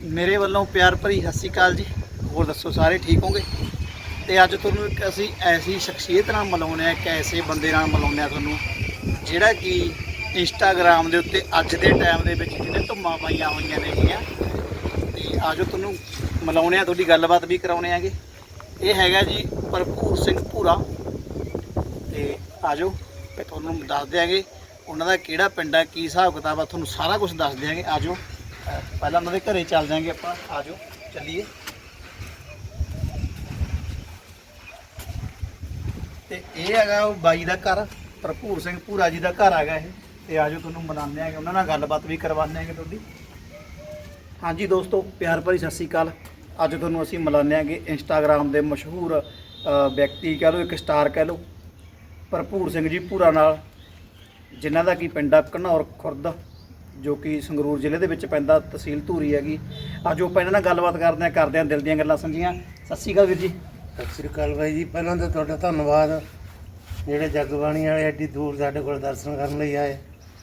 ਮੇਰੇ ਵੱਲੋਂ ਪਿਆਰ ਭਰੀ ਸਤਿ ਸ਼੍ਰੀ ਅਕਾਲ ਜੀ। ਹੋਰ ਦੱਸੋ, ਸਾਰੇ ਠੀਕ ਹੋਗੇ ਤੇ ਅੱਜ ਤੁਹਾਨੂੰ ਇੱਕ ਅਸੀਂ ਐਸੀ ਸ਼ਖਸੀਅਤ ਨਾਲ ਮਿਲਾਉਂਦੇ ਆ ਇੱਕ ਐਸੇ ਬੰਦੇ ਨਾਲ ਮਿਲਾਉਂਦੇ ਆ ਤੁਹਾਨੂੰ, ਜਿਹੜਾ ਕਿ ਇੰਸਟਾਗ੍ਰam ਦੇ ਉੱਤੇ ਅੱਜ ਦੇ ਟਾਈਮ ਦੇ ਵਿੱਚ ਜਿਹਨੇ ਧੁੰਮਾਂ ਪਾਈਆਂ ਹੋਈਆਂ ਨੇਗੀਆਂ ਤੇ ਆਜੋ ਤੁਹਾਨੂੰ ਮਿਲਾਉਂਦੇ ਆ, ਤੁਹਾਡੀ ਗੱਲਬਾਤ ਵੀ ਕਰਾਉਣੇ ਆਗੇ। ਇਹ ਹੈਗਾ ਜੀ ਭਰਪੂਰ ਸਿੰਘ ਭੂਰਾ। ਤੇ ਆਜੋ ਤੇ ਤੁਹਾਨੂੰ ਦੱਸ ਦਿਆਂਗੇ, ਉਹਨਾਂ ਦਾ ਕਿਹੜਾ ਪਿੰਡ ਆ, ਕੀ ਹਿਸਾਬ ਕਿਤਾਬ ਆ, ਤੁਹਾਨੂੰ ਸਾਰਾ ਕੁਝ ਦੱਸ ਦਿਆਂਗੇ। ਆਜੋ। ਅਹ ਪਹਿਲਾਂ ਉਹਨਾਂ ਦੇ ਘਰੇ ਚੱਲ ਜਾਾਂਗੇ ਆਪਾਂ, ਆ ਜਾਓ, ਚੱਲੀਏ। ਤੇ ਇਹ ਹੈਗਾ ਉਹ ਬਾਈ ਦਾ ਘਰ, ਭਰਪੂਰ ਸਿੰਘ ਭੂਰਾ ਜੀ ਦਾ ਘਰ ਹੈਗਾ ਇਹ। ਤੇ ਆਜੋ ਤੁਹਾਨੂੰ ਮਨਾਉਂਦੇ ਆਂਗੇ, ਉਹਨਾਂ ਨਾਲ ਗੱਲਬਾਤ ਵੀ ਕਰਵਾਉਂਦੇ ਆਂਗੇ ਤੁਹਾਡੀ। ਹਾਂਜੀ ਦੋਸਤੋ, ਪਿਆਰ ਭਰੀ ਸਤਿ ਸ੍ਰੀ ਅਕਾਲ। ਅੱਜ ਤੁਹਾਨੂੰ ਅਸੀਂ ਮਿਲਾਉਂਦੇ ਆਂਗੇ ਇੰਸਟਾਗ੍ਰam ਦੇ ਮਸ਼ਹੂਰ ਵਿਅਕਤੀ ਕਹਿ ਲਓ, ਇੱਕ ਸਟਾਰ ਕਹਿ ਲਓ, ਭਰਪੂਰ ਸਿੰਘ ਜੀ ਭੂਰਾ ਨਾਲ, ਜਿਨ੍ਹਾਂ ਦਾ ਕੀ ਪਿੰਡ ਆ, ਘਨੌਰ ਖੁਰਦ। ਜੋ ਕਿ ਸੰਗਰੂਰ ਜ਼ਿਲ੍ਹੇ ਦੇ ਵਿੱਚ ਪੈਂਦਾ ਤਹਿਸੀਲ ਧੂਰੀ ਹੈਗੀ। ਅੱਜ ਆਪਾਂ ਇਹਨਾਂ ਨਾਲ ਗੱਲਬਾਤ ਕਰਦੇ ਆ ਕਰਦੇ ਆ ਦਿਲ ਦੀਆਂ ਗੱਲਾਂ। ਸਾਂਝੀਆਂ ਸਤਿ ਸ੍ਰੀ ਅਕਾਲ ਵੀਰ ਜੀ। ਸਤਿ ਸ੍ਰੀ ਅਕਾਲ ਬਾਈ ਜੀ। ਪਹਿਲਾਂ ਤਾਂ ਤੁਹਾਡਾ ਧੰਨਵਾਦ। ਜਿਹੜੇ ਜਗਬਾਣੀ ਵਾਲੇ ਐਡੀ ਦੂਰ ਸਾਡੇ ਕੋਲ ਦਰਸ਼ਨ ਕਰਨ ਲਈ ਆਏ।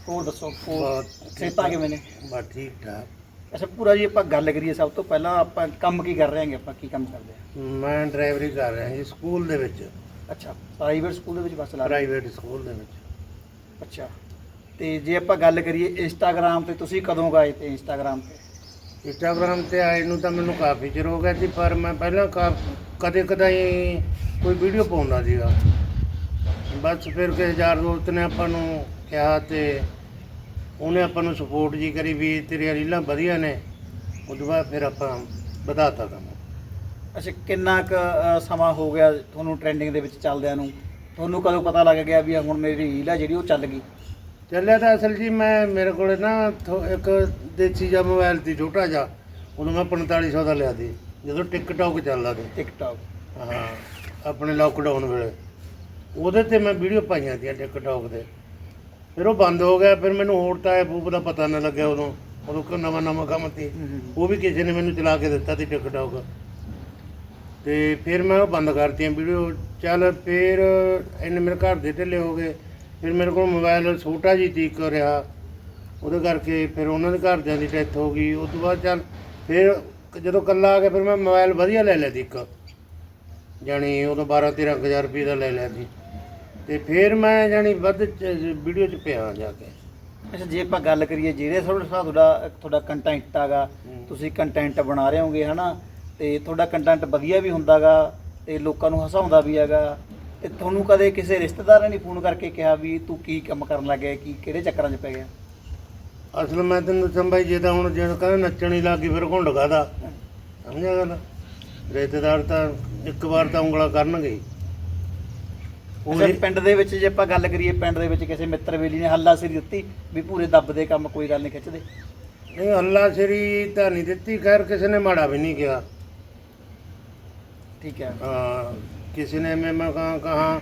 ਹੋਰ ਦੱਸੋ ਹੋਰ ਸਿਹਤਾਂ ਕਿਵੇਂ ਨੇ? ਬਸ ਠੀਕ ਠਾਕ ਅੱਛਾ ਪੂਰਾ ਜੀ ਆਪਾਂ ਗੱਲ ਕਰੀਏ ਸਭ ਤੋਂ ਪਹਿਲਾਂ ਆਪਾਂ ਕੰਮ ਕੀ ਕਰ ਰਹੇ ਹਾਂਗੇ ਆਪਾਂ ਕੀ ਕੰਮ ਕਰਦੇ ਆ ਮੈਂ ਡਰਾਈਵਰੀ ਕਰ ਰਿਹਾ ਜੀ ਸਕੂਲ ਦੇ ਵਿੱਚ। ਅੱਛਾ ਪ੍ਰਾਈਵੇਟ ਸਕੂਲ ਦੇ ਵਿੱਚ ਬੱਸ ਲਾ ਰਹੇ ਪ੍ਰਾਈਵੇਟ ਸਕੂਲ ਦੇ ਵਿੱਚ। ਅੱਛਾ। ਤੇ ਜੇ ਆਪਾਂ ਗੱਲ ਕਰੀਏ ਇੰਸਟਾਗ੍ਰam ਤੇ ਤੁਸੀਂ ਕਦੋਂ ਗਏ ਤੇ ਇੰਸਟਾਗ੍ਰam ਤੇ? ਇੰਸਟਾਗ੍ਰਾਮ ਤੇ ਆਏ ਨੂੰ ਤਾਂ ਮੈਨੂੰ ਕਾਫੀ ਚਿਰ ਹੋ ਗਿਆ ਸੀ ਪਰ ਮੈਂ ਪਹਿਲਾਂ ਕਦੇ ਕਦਾਈ ਕੋਈ ਵੀਡੀਓ ਪਾਉਂਦਾ ਸੀਗਾ। ਬਸ ਫਿਰ ਕਿਸੇ ਯਾਰ ਦੋਸਤ ਨੇ ਆਪਾਂ ਨੂੰ ਕਿਹਾ ਤੇ ਉਹਨੇ ਆਪਾਂ ਨੂੰ ਸਪੋਰਟ ਜੀ ਕਰੀ ਵੀ ਤੇਰੀਆਂ ਰੀਲਾਂ ਵਧੀਆ ਨੇ ਉਦੋਂ ਬਾਅਦ ਫਿਰ ਆਪਾਂ ਵਧਾਤਾ ਕੰਮ ਅੱਛਾ ਕਿੰਨਾ ਕੁ ਸਮਾਂ ਹੋ ਗਿਆ ਤੁਹਾਨੂੰ ਟ੍ਰੈਂਡਿੰਗ ਦੇ ਵਿੱਚ ਚੱਲਦਿਆਂ ਨੂੰ? ਤੁਹਾਨੂੰ ਕਦੋਂ ਪਤਾ ਲੱਗ ਗਿਆ ਵੀ ਹੁਣ ਮੇਰੀ ਰੀਲ ਆ ਜਿਹੜੀ ਉਹ ਚੱਲ ਗਈ? ਚੱਲਿਆ ਤਾਂ ਅਸਲ ਜੀ ਮੈਂ ਮੇਰੇ ਕੋਲੇ ਨਾ ਥੋ- ਇੱਕ ਦੇਸੀ ਜਿਹਾ ਮੋਬਾਈਲ ਸੀ ਛੋਟਾ ਜਿਹਾ। ਉਦੋਂ ਮੈਂ 4500 ਦਾ ਲਿਆ ਸੀ। ਜਦੋਂ ਟਿਕਟੌਕ ਚੱਲਦਾ ਸੀ ਟਿਕਟੌਕ। ਹਾਂ ਆਪਣੇ ਲੋਕਡਾਊਨ ਵੇਲੇ। ਉਹਦੇ ਤੇ ਮੈਂ ਵੀਡੀਓ ਪਾਈਆਂ ਸੀ ਟਿਕਟੌਕ ਤੇ। ਫਿਰ ਉਹ ਬੰਦ ਹੋ ਗਿਆ। ਫਿਰ ਮੈਨੂੰ ਹੋਰ ਤਾਂ ਬੂਬ ਦਾ ਪਤਾ ਨਾ ਲੱਗਿਆ ਉਦੋਂ। ਉਦੋਂ ਕੋ ਨਵਾਂ ਨਵਾਂ ਕੰਮ ਸੀ। ਉਹ ਵੀ ਕਿਸੇ ਨੇ ਮੈਨੂੰ ਚਲਾ ਕੇ ਦਿੱਤਾ ਸੀ ਟਿਕਟੌਕ। ਤੇ ਫਿਰ ਮੈਂ ਉਹ ਬੰਦ ਕਰਤੀਆਂ ਵੀਡੀਓ। ਚੱਲ ਫਿਰ ਇਹਨੇ ਮੇਰੇ ਘਰ ਦੇ ਢਿੱਲੇ ਹੋ ਗਏ। ਫਿਰ ਮੇਰੇ ਕੋਲ ਮੋਬਾਈਲ ਛੋਟਾ ਜੀ ਤੀਕ ਰਿਹਾ ਉਹਦੇ ਕਰਕੇ ਫਿਰ ਉਹਨਾਂ ਦੇ ਘਰਦਿਆਂ ਦੀ ਡੈਥ ਹੋ ਗਈ। ਉਸ ਤੋਂ ਬਾਅਦ ਚੱਲ ਫਿਰ ਜਦੋਂ ਕੱਲਾ ਆ ਗਿਆ ਫਿਰ ਮੈਂ ਮੋਬਾਈਲ ਵਧੀਆ ਲੈ ਲਿਆ ਸੀ ਇੱਕ। ਜਾਣੀ ਉਦੋਂ 12 13000 ਰੁਪਏ ਦਾ ਲੈ ਲਿਆ ਸੀ। ਤੇ ਫਿਰ ਮੈਂ ਜਾਣੀ ਵੱਧ ਵੀਡੀਓ 'ਚ ਪਿਆ ਜਾ ਕੇ। ਅੱਛਾ ਜੇ ਆਪਾਂ ਗੱਲ ਕਰੀਏ ਜਿਹੜੇ ਤੁਹਾਡਾ ਤੁਹਾਡਾ ਤੁਹਾਡਾ ਕੰਟੈਂਟ ਆਗਾ। ਤੁਸੀਂ ਕੰਟੈਂਟ ਬਣਾ ਰਹੇ ਹੋਗੇ ਹਨਾ? ਤੇ ਤੁਹਾਡਾ ਕੰਟੈਂਟ ਵਧੀਆ ਵੀ ਹੁੰਦਾਗਾ ਤੇ ਲੋਕਾਂ ਨੂੰ ਹਸਾਉਂਦਾ ਵੀ ਹੈਗਾ। ਤੇ ਤੁਹਾਨੂੰ ਕਦੇ ਕਿਸੇ ਰਿਸ਼ਤੇਦਾਰ ਨੇ ਫੋਨ ਕਰਕੇ ਕਿਹਾ ਵੀ ਤੂੰ ਕੀ ਕੰਮ ਕਰਨ ਲੱਗਿਆ ਕੀ ਕਿਹੜੇ ਚੱਕਰਾਂ 'ਚ ਪੈ ਗਿਆ? ਅਸਲ ਮੈਂ ਤੈਨੂੰ ਦੱਸਾਂ ਬਾਈ ਜੇ ਤਾਂ ਹੁਣ ਜੇ ਕਹਿੰਦੇ ਨੱਚਣ ਹੀ ਲੱਗੀ ਫਿਰ ਘੁੰਡ ਕਾਦਾ ਸਮਝਿਆ ਗੱਲ? ਰਿਸ਼ਤੇਦਾਰ ਤਾਂ ਇੱਕ ਵਾਰ ਤਾਂ ਉਂਗਲਾ ਕਰਨਗੇ। ਹੀ। ਉਹ ਅੱਛਾ ਪਿੰਡ ਦੇ ਵਿੱਚ ਜੇ ਆਪਾਂ ਗੱਲ ਕਰੀਏ ਪਿੰਡ ਦੇ ਵਿੱਚ ਕਿਸੇ ਮਿੱਤਰ ਵੇਲੀ ਨੇ ਹੱਲਾ ਸਿਰ ਦਿੱਤੀ ਵੀ ਪੂਰੇ ਦੱਬਦੇ ਕੰਮ ਕੋਈ ਗੱਲ ਨਹੀਂ ਖਿੱਚਦੇ ਨਹੀਂ ਅੱਲਾ ਸ਼ਰੀ ਤਾਂ ਨਹੀਂ ਦਿੱਤੀ ਖੈਰ ਕਿਸੇ ਨੇ ਮਾੜਾ ਵੀ ਨਹੀਂ ਕਿਹਾ। ਠੀਕ ਹੈ। ਹਾਂ। ਕਿਸੇ ਨੇ ਮੈਂ ਮੈਂ ਕਹਾਂ ਕਹਾਂ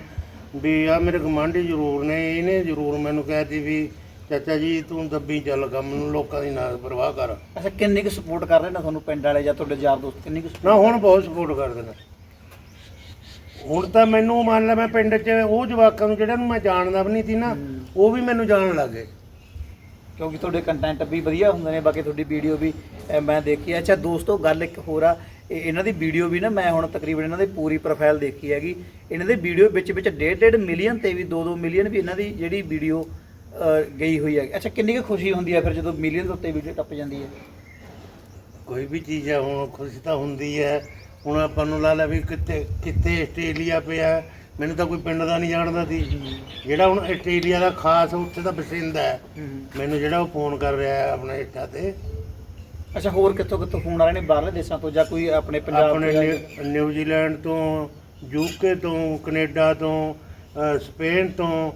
ਵੀ ਆ ਮੇਰੇ ਗਮਾਂਢੀ ਜ਼ਰੂਰ ਨੇ ਇਹਨੇ ਜ਼ਰੂਰ ਮੈਨੂੰ ਕਹਿਤੀ ਵੀ ਚਾਚਾ ਜੀ ਤੂੰ ਦੱਬੀ ਚੱਲ ਕੰਮ ਨੂੰ ਲੋਕਾਂ ਦੀ ਨਾ ਪਰਵਾਹ ਕਰ। ਅੱਛਾ ਕਿੰਨੀ ਕੁ ਸਪੋਰਟ ਕਰ ਰਹੇ ਨੇ ਤੁਹਾਨੂੰ ਪਿੰਡ ਵਾਲੇ ਜਾਂ ਤੁਹਾਡੇ ਯਾਰ ਦੋਸਤ? ਕਿੰਨੀ ਕੁ ਨਾ ਹੁਣ ਬਹੁਤ ਸਪੋਰਟ ਕਰਦੇ ਨੇ। ਹੁਣ ਤਾਂ ਮੈਨੂੰ ਮੰਨ ਲੈ ਮੈਂ ਪਿੰਡ 'ਚ ਉਹ ਜਵਾਕਾਂ ਨੂੰ ਜਿਹੜਿਆਂ ਨੂੰ ਮੈਂ ਜਾਣਦਾ ਵੀ ਨਹੀਂ ਸੀ ਨਾ। ਉਹ ਵੀ ਮੈਨੂੰ ਜਾਣਨ ਲੱਗੇ। ਕਿਉਂਕਿ ਤੁਹਾਡੇ ਕੰਟੈਂਟ ਵੀ ਵਧੀਆ ਹੁੰਦੇ ਨੇ ਬਾਕੀ ਤੁਹਾਡੀ ਵੀਡੀਓ ਵੀ ਅਹ, ਮੈਂ ਦੇਖੀ ਹੈ ਅੱਛਾ ਦੋਸਤੋ ਗੱਲ ਇੱਕ ਹੋਰ ਆ। ਇਹ- ਇਹਨਾਂ ਦੀ ਵੀਡੀਓ ਵੀ ਨਾ ਮੈਂ ਹੁਣ ਤਕਰੀਬਨ ਇਹਨਾਂ ਦੀ ਪੂਰੀ ਪ੍ਰੋਫਾਈਲ ਦੇਖੀ ਹੈਗੀ। ਇਹਨਾਂ ਦੀ ਵੀਡੀਓ ਵਿੱਚ ਵਿੱਚ 1.5 ਮਿਲੀਅਨ ਤੇ ਵੀ 2-2 ਮਿਲੀਅਨ ਵੀ ਇਹਨਾਂ ਦੀ ਜਿਹੜੀ ਵੀਡੀਓ ਗਈ ਹੋਈ ਹੈ ਅੱਛਾ ਕਿੰਨੀ ਕੁ ਖੁਸ਼ੀ ਹੁੰਦੀ ਹੈ ਫਿਰ ਜਦੋਂ ਮਿਲੀਅਨ ਉੱਤੇ ਵੀਡੀਓ ਟੱਪ ਜਾਂਦੀ ਹੈ? ਕੋਈ ਵੀ ਚੀਜ਼ ਹੈ ਹੁਣ ਖੁਸ਼ੀ ਤਾਂ ਹੁੰਦੀ ਹੈ। ਹੁਣ ਆਪਾਂ ਨੂੰ ਲਾ ਲੈ ਵੀ ਕਿੱਥੇ ਕਿੱਥੇ ਆਸਟ੍ਰੇਲੀਆ ਪਿਆ। ਮੈਨੂੰ ਤਾਂ ਕੋਈ ਪਿੰਡ ਦਾ ਨਹੀਂ ਜਾਣਦਾ ਸੀ। ਜਿਹੜਾ ਹੁਣ ਆਸਟ੍ਰੇਲੀਆ ਦਾ ਖਾਸ ਉੱਥੇ ਦਾ ਬਸਿੰਦਾ ਹੈ। ਮੈਨੂੰ ਜਿਹੜਾ ਉਹ ਫੋਨ ਕਰ ਰਿਹਾ ਹੈ ਆਪਣੇ ਇੱਟਾ ਤੇ। ਅੱਛਾ ਹੋਰ ਕਿੱਥੋਂ ਕਿੱਥੋਂ ਫੋਨ ਆ ਰਹੇ ਨੇ ਬਾਹਰਲੇ ਦੇਸ਼ਾਂ ਤੋਂ ਜਾਂ ਕੋਈ ਆਪਣੇ ਪੰਜਾਬ ਆਪਣੇ ਨਿਊ- ਨਿਊਜ਼ੀਲੈਂਡ ਤੋਂ ਯੂਕੇ ਤੋਂ ਕੈਨੇਡਾ ਤੋਂ ਅ, ਸਪੇਨ ਤੋਂ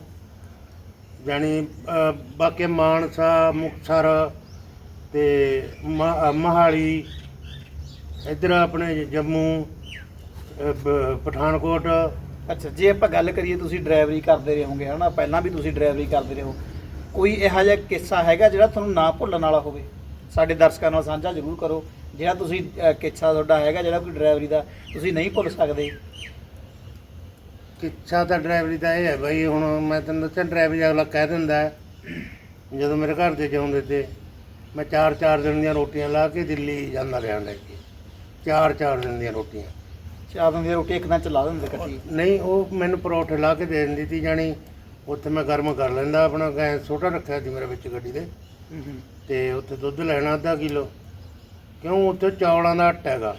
ਜਾਣੀ ਅ, ਬਾਕੀ ਮਾਨਸਾ ਮੁਕਤਸਰ ਤੇ ਮ- ਅ, ਮੋਹਾਲੀ ਇੱਧਰ ਆਪਣੇ ਜੰਮੂ ਅ, ਬ- ਪਠਾਨਕੋਟ। ਅੱਛਾ ਜੇ ਆਪਾਂ ਗੱਲ ਕਰੀਏ ਤੁਸੀਂ ਡਰਾਈਵਰੀ ਕਰਦੇ ਰਹੇ ਹੋਗੇ ਹਨਾ? ਪਹਿਲਾਂ ਵੀ ਤੁਸੀਂ ਡਰਾਈਵਰੀ ਕਰਦੇ ਰਹੇ ਕੋਈ ਇਹੋ ਜਿਹਾ ਕਿੱਸਾ ਹੈਗਾ ਜਿਹੜਾ ਤੁਹਾਨੂੰ ਨਾ ਭੁੱਲਣ ਵਾਲਾ ਹੋਵੇ? ਸਾਡੇ ਦਰਸ਼ਕਾਂ ਨਾਲ ਸਾਂਝਾ ਜ਼ਰੂਰ ਕਰੋ। ਜਿਹੜਾ ਤੁਸੀਂ ਕਿੱਸਾ ਤੁਹਾਡਾ ਹੈਗਾ ਜਿਹੜਾ ਕੋਈ ਡਰਾਈਵਰੀ ਦਾ ਤੁਸੀਂ ਨਹੀਂ ਭੁੱਲ ਸਕਦੇ। ਕਿੱਛਾ ਤਾਂ ਡਰਾਈਵਰੀ ਦਾ ਇਹ ਹੈ ਬਈ ਹੁਣ ਮੈਂ ਤੈਨੂੰ ਦੱਸਿਆ ਡਰਾਈਵਰੀ ਅਗਲਾ ਕਹਿ ਦਿੰਦਾ ਹੈ, ਜਦੋਂ ਮੇਰੇ ਘਰ ਦੇ ਜਾਉਂਦੇ ਤੇ ਮੈਂ ਚਾਰ ਚਾਰ ਦਿਨ ਦੀਆਂ ਰੋਟੀਆਂ ਲਾ ਕੇ ਦਿੱਲੀ ਜਾਂਦਾ ਰਿਹਾ ਲੈ ਕੇ। ਚਾਰ ਚਾਰ ਦਿਨ ਦੀਆਂ ਰੋਟੀਆਂ। ਚਾਰ ਦਿਨ ਦੀ ਰੋਟੀ ਇੱਕ ਦਿਨ ਚ ਲਾ ਦਿੰਦੇ ਇਕੱਠੀ ਨਹੀਂ ਉਹ ਮੈਨੂੰ ਪਰੌਠੇ ਲਾ ਕੇ ਦੇ ਦਿੰਦੀ ਤੀ ਜਾਣੀ ਉੱਥੇ ਮੈਂ ਗਰਮ ਕਰ ਲੈਂਦਾ ਆਪਣਾ ਗੈਸ ਛੋਟਾ ਰੱਖਿਆ ਸੀ ਮੇਰੇ ਵਿੱਚ ਗੱਡੀ ਦੇ ਤੇ ਉੱਥੇ ਦੁੱਧ ਲੈਣਾ ਅੱਧਾ ਕਿਲੋ। ਕਿਉਂ? ਉੱਥੇ ਚੌਲਾਂ ਦਾ ਆਟਾ ਹੈਗਾ